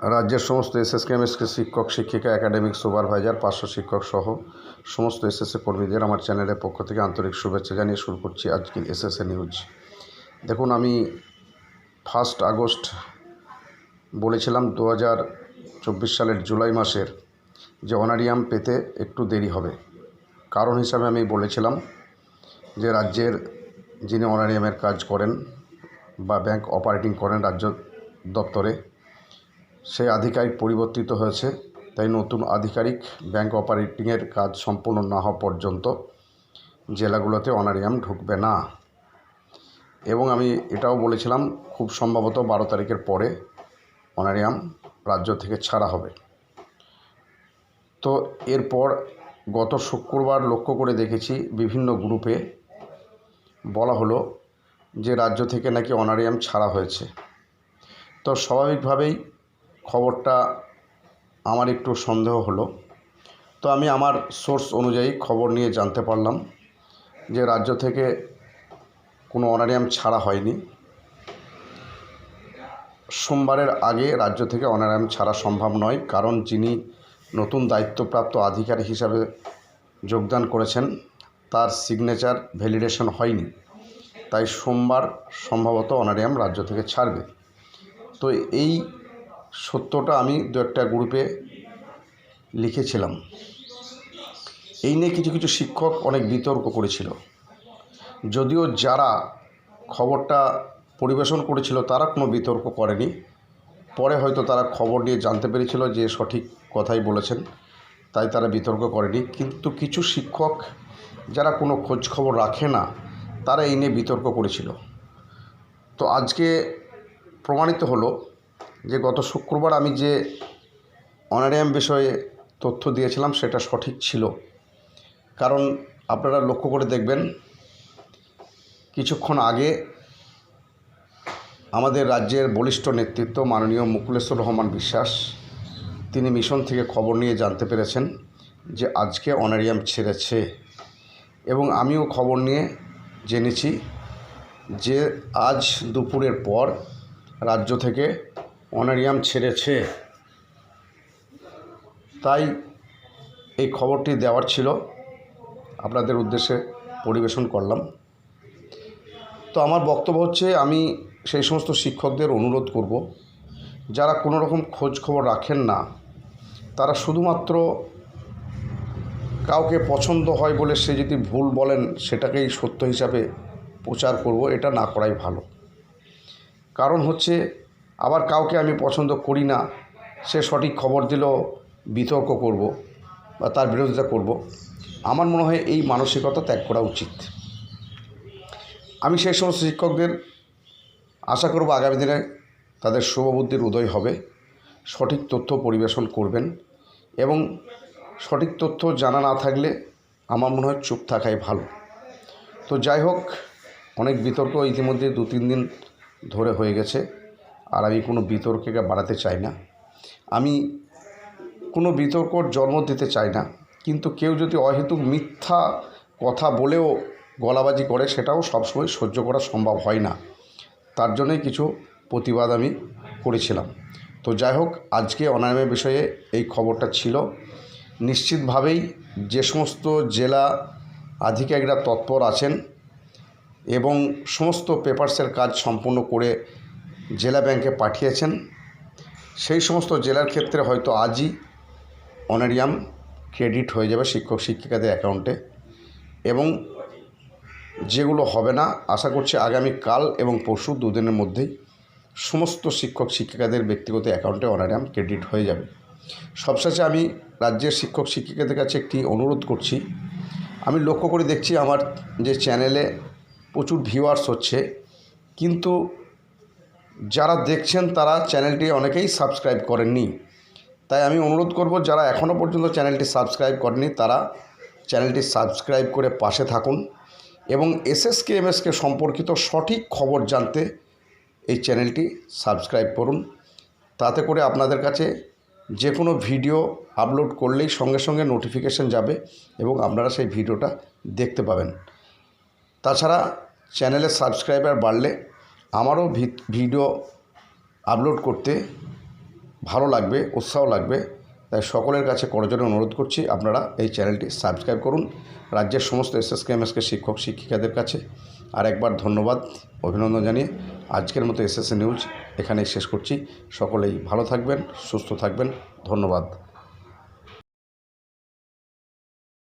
রাজ্যের সমস্ত SSK MSK শিক্ষক, শিক্ষিকা, একাডেমিক সুপারভাইজার, পার্শ্ব শিক্ষক সহ সমস্ত এসএসএ কর্মীদের আমার চ্যানেলের পক্ষ থেকে আন্তরিক শুভেচ্ছা জানিয়ে শুরু করছি আজকের এসএসএ নিউজ। দেখুন, আমি ফার্স্ট আগস্ট বলেছিলাম দু হাজার চব্বিশ সালের জুলাই মাসের যে অনারিয়াম পেতে একটু দেরি হবে। কারণ হিসাবে আমি বলেছিলাম যে রাজ্যের যিনি অনারিয়ামের কাজ করেন বা ব্যাংক অপারেটিং করেন রাজ্য দপ্তরে সেই আধিকারিক পরিবর্তিত হয়েছে, তাই নতুন আধিকারিক ব্যাংক অপারেটিংয়ের কাজ সম্পূর্ণ না হওয়া পর্যন্ত জেলাগুলোতে অনারিয়াম ঢুকবে না। এবং আমি এটাও বলেছিলাম, খুব সম্ভবত বারো তারিখের পরে অনারিয়াম রাজ্য থেকে ছাড়া হবে। তো এরপর গত শুক্রবার লক্ষ্য করে দেখেছি, বিভিন্ন গ্রুপে বলা হলো যে রাজ্য থেকে নাকি অনারিয়াম ছাড়া হয়েছে। তো স্বাভাবিকভাবেই খবরটা আমার একটু সন্দেহ হলো। তো আমি আমার সোর্স অনুযায়ী খবর নিয়ে জানতে পারলাম যে রাজ্য থেকে কোনো অনারিয়াম ছাড়া হয়নি। সোমবারের আগে রাজ্য থেকে অনারিয়াম ছাড়া সম্ভব নয়, কারণ যিনি নতুন দায়িত্বপ্রাপ্ত আধিকারিক হিসাবে যোগদান করেছেন, তার সিগনেচার ভ্যালিডেশন হয়নি। তাই সোমবার সম্ভবত অনারিয়াম রাজ্য থেকে ছাড়বে। তো এই সত্যটা আমি দু একটা গ্রুপে লিখেছিলাম। এই নিয়ে কিছু কিছু শিক্ষক অনেক বিতর্ক করেছিল। যদিও যারা খবরটা পরিবেশন করেছিল তারা কোনো বিতর্ক করেনি। পরে হয়তো তারা খবর নিয়ে জানতে পেরেছিল যে সঠিক কথাই বলেছেন, তাই তারা বিতর্ক করেনি। কিন্তু কিছু শিক্ষক যারা কোনো খোঁজ খবর রাখে না, তারা এই নিয়ে বিতর্ক করেছিল। তো আজকে প্রমাণিত হলো যে গত শুক্রবার আমি যে অনারিয়াম বিষয়ে তথ্য দিয়েছিলাম সেটা সঠিক ছিল। কারণ আপনারা লক্ষ্য করে দেখবেন, কিছুক্ষণ আগে আমাদের রাজ্যের বলিষ্ঠ নেতৃত্ব মাননীয় মুকুলেশ্বর রহমান বিশ্বাস, তিনি মিশন থেকে খবর নিয়ে জানতে পেরেছেন যে আজকে অনারিয়াম ছেড়েছে। এবং আমিও খবর নিয়ে জেনেছি যে আজ দুপুরের পর রাজ্য থেকে অনারিয়াম ছেড়েছে। তাই এই খবরটি দেওয়ার ছিল। আপনাদের উদ্দেশ্যে পরিবেশন করলাম। তো আমার বক্তব্য হচ্ছে, আমি সেই সমস্ত শিক্ষকদের অনুরোধ করব, যারা কোনো রকম খোঁজ খবর রাখেন না, তারা শুধুমাত্র কাউকে পছন্দ হয় বলে সে যদি ভুল বলেন, সেটাকেই সত্য হিসাবে প্রচার করব, এটা না করাই ভালো। কারণ হচ্ছে আবার কাউকে আমি পছন্দ করি না, সে সঠিক খবর দিলেও বিতর্ক করব বা তার বিরোধিতা করব, আমার মনে হয় এই মানসিকতা ত্যাগ করা উচিত। আমি সেই সমস্ত শিক্ষকদের আশা করব আগামী দিনে তাদের শুভবুদ্ধির উদয় হবে, সঠিক তথ্য পরিবেশন করবেন এবং সঠিক তথ্য জানা না থাকলে আমার মনে হয় চুপ থাকাই ভালো। তো যাই হোক, অনেক বিতর্ক ইতিমধ্যে দু তিন দিন ধরে হয়ে গেছে। আর আমি কোনো বিতর্কে বাড়াতে চাই না। আমি কোনো বিতর্কর জন্ম দিতে চাই না। কিন্তু কেউ যদি অহেতুক মিথ্যা কথা বলেও গলাবাজি করে, সেটাও সবসময় সহ্য করা সম্ভব হয় না। তার জন্যই কিছু প্রতিবাদ আমি করেছিলাম। তো যাই হোক, আজকে অনায়ামের বিষয়ে এই খবরটা ছিল। নিশ্চিতভাবেই যে সমস্ত জেলা আধিকারিকরা তৎপর আছেন এবং সমস্ত পেপারসের কাজ সম্পূর্ণ করে জেলা ব্যাংকে পাঠিয়েছেন। সেই সমস্ত জেলার ক্ষেত্রে হয়তো আজই অনারিয়াম ক্রেডিট হয়ে যাবে শিক্ষক শিক্ষিকাদের অ্যাকাউন্টে। এবং যেগুলো হবে না, আশা করছি আগামী কাল এবং পরশু দুদিনের মধ্যেই সমস্ত শিক্ষক শিক্ষিকাদের ব্যক্তিগত অ্যাকাউন্টে অনারিয়াম ক্রেডিট হয়ে যাবে। সবশেষে আমি রাজ্যের শিক্ষক শিক্ষিকাদের কাছে একটি অনুরোধ করছি। আমি লক্ষ্য করে দেখছি আমার যে চ্যানেলে প্রচুর ভিউয়ার্স হচ্ছে, কিন্তু যারা দেখছেন তারা চ্যানেলটি অনেকেই সাবস্ক্রাইব করেননি। তাই আমি অনুরোধ করব, যারা এখনও পর্যন্ত চ্যানেলটি সাবস্ক্রাইব করেনি তারা চ্যানেলটি সাবস্ক্রাইব করে পাশে থাকুন এবং এসএসকে, এমএসকে সম্পর্কিত সঠিক খবর জানতে এই চ্যানেলটি সাবস্ক্রাইব করুন। তাতে করে আপনাদের কাছে যে কোনো ভিডিও আপলোড করলেই সঙ্গে সঙ্গে নোটিফিকেশান যাবে এবং আপনারা সেই ভিডিওটা দেখতে পাবেন। তাছাড়া চ্যানেলের সাবস্ক্রাইবার বাড়লে আমারও ভিডিও আপলোড করতে ভালো লাগবে, উৎসাহ লাগবে। তাই সকলের কাছে করজনে অনুরোধ করছি, আপনারা এই চ্যানেলটি সাবস্ক্রাইব করুন। রাজ্যের সমস্ত এসএসকে, এমএসকে শিক্ষক, শিক্ষিকাদের কাছে আর একবার ধন্যবাদ, অভিনন্দন জানিয়ে আজকের মতো এসএসএ নিউজ এখানেই শেষ করছি। সকলেই ভালো থাকবেন, সুস্থ থাকবেন, ধন্যবাদ।